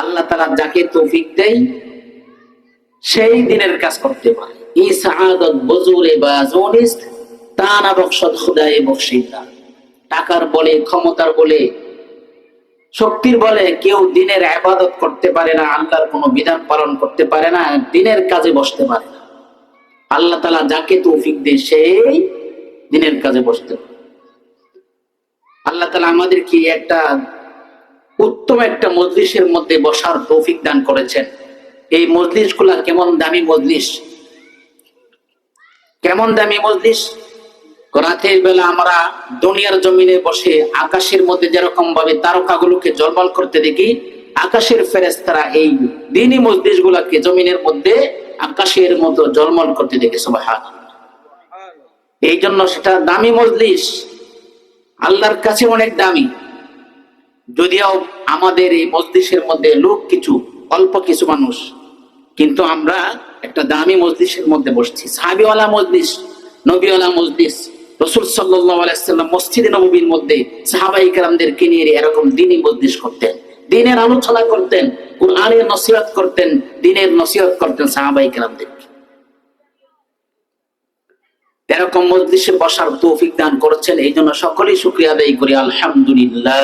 আল্লাহ তালা যাকে তৌফিক দেয়, সেই দিনের কাজ করতে পারে। এই সাহাদত বজুরে বা জনিস্ট, তা না বকশদ খুদায় টাকার বলে, ক্ষমতার বলে, শক্তির বলে কেউ দিনের আবাদত করতে পারে না, আল্লাহর কোনো বিধান পালন করতে পারে না, দিনের কাজে বসতে পারে না। আল্লাহ তালা যাকে তৌফিক দেয়, সেই দিনের কাজে বসতে পারে। আল্লাহ তালা আমাদেরকে একটা উত্তম একটা মজলিসের মধ্যে বসার তৌফিক দান করেছেন। এই মজলিসগুলা কেমন দামি মজলিস? কেমন দামি মজলিস? রাতের বেলা আমরা দুনিয়ার জমিনে বসে আকাশের মধ্যে যেরকম ভাবে তারকাগুলোকে জলমল করতে দেখি, আকাশের ফেরেস্তারা এই দিনই মজলিস গুলাকে জমিনের মধ্যে আকাশের মতো জলমল করতে দেখে সবাই এই জন্য সেটা দামি মজলিস। আল্লাহর কাছে অনেক দামি। যদিও আমাদের এই মজলিসের মধ্যে লোক কিছু, অল্প কিছু মানুষ, কিন্তু আমরা একটা দামি মজলিসের মধ্যে বসছি। সাহাবিওয়ালা মজলিস, নবীওয়ালা মজলিস, রসুল সাল্লাম মসজিদে নবীর মধ্যে সাহাবাই কালামদেরকে নিয়ে এরকম দিনই মজলিস করতেন। দিনের আলোচনা করতেন, কোরআনের নসিহত করতেন, দিনের নসিহত করতেন সাহাবাই কালামদের এরকম মজলিসে বসার তৌফিক দান করেছেন এই জন্য সকলেই শুক্রিয়া আদায় করি, আলহামদুলিল্লাহ।